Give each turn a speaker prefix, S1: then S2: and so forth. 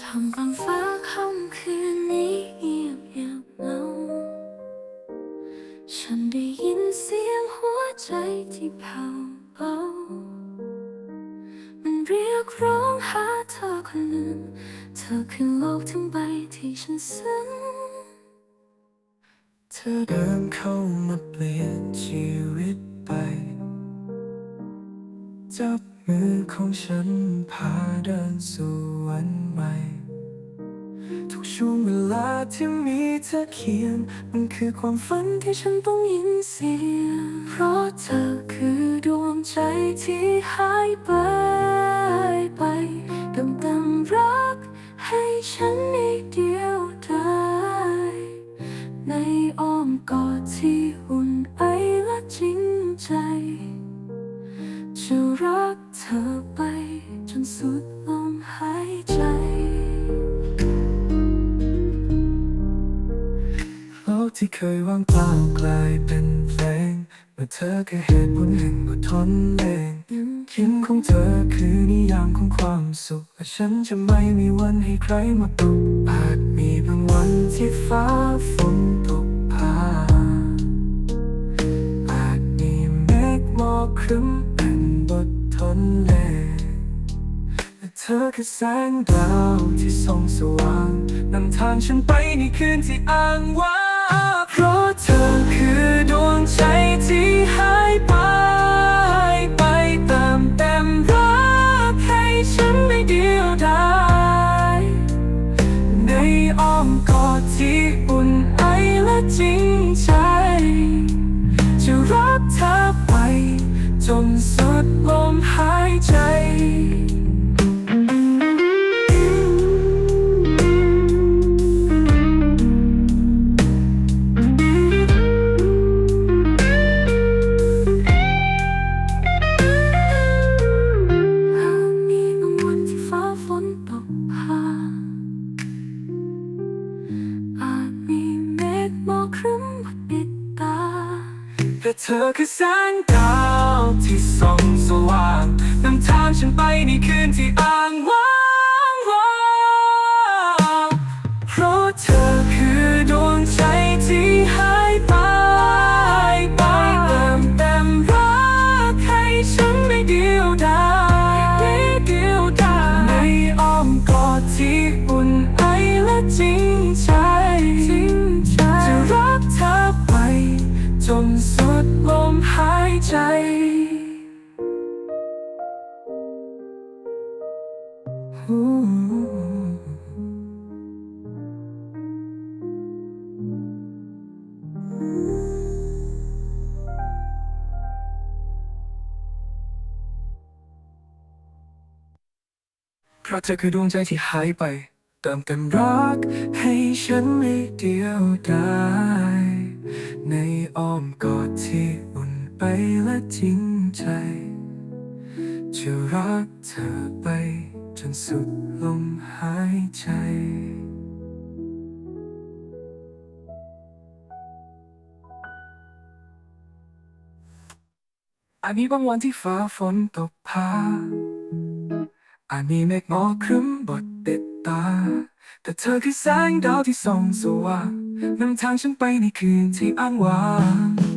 S1: ทำกลางฟ้าค่ำคืนนี้เงียบเงียบเหงา ฉันได้ยินเสียงหัวใจที่เผาเบา มันเรียกร้องหาเธอคนหนึ่ง เธอคือโลกทั้งใบที่ฉันซึ้ง
S2: เธอเดินเข้ามาเปลี่ยนชีวิตไป จับมือของฉันพาเดินสู่วันใหม่ ทุกช่วงเวลาที่มีเธอเคียงมันคือความฝันที่ฉันต้องยินเสียง
S1: เพราะเธอคือดวงใจที่หายไปไปเติมเต็มรักให้ฉันนิดเดียวได้ ในอ้อมกอดที่อุ่นไอและจริงใจจะรั สุดลมหายใจ
S2: โลกที่เคยว่างเปล่ากลายเป็นเพลงเมื่อเธอแคือเหตุผลแห่งอดทนเองคิมของเธอคือนิยามของความสุขและฉันจะไม่มีวันให้ใครมาตกอาจมีบางวันที่ฟ้าฝนตกพาอาจมีเมฆหมอกครึ้มเป็นบททนเลงแต่เธอคือแสงดาวที่ส่องสว่างนำทางฉันไปในคืนที่อ้างว้างเพราะเธอคือดวงใจที่หายไป ไปเติมเต็มรักให้ฉันไม่เดียวดายในอ้อมกอดที่อุ่นไอและจริงใจจะรักเธอไป จนสุดลมหายใจ
S1: เธ
S2: อคือแสงดาวที่ส่องสว่างนำทางฉันไปในคืนที่อ้างว้างว้างเพราะเธอ พราะเธอคือดวงใจที่หายไป เติมเต็มรักให้ฉันไม่เดียวดายในอ้อมกอดที่อุ่นไปและจริงใจ จะรักเธอไป จนสุดลมหายใจ อาจมีบางวันที่ฟ้าฝนตกพาอาจมีเมฆหมอกครึ้มบดติดตา แต่เธอคือแสงดาวที่ส่องสว่างนำทางฉันไปในคืนที่อ้างว้าง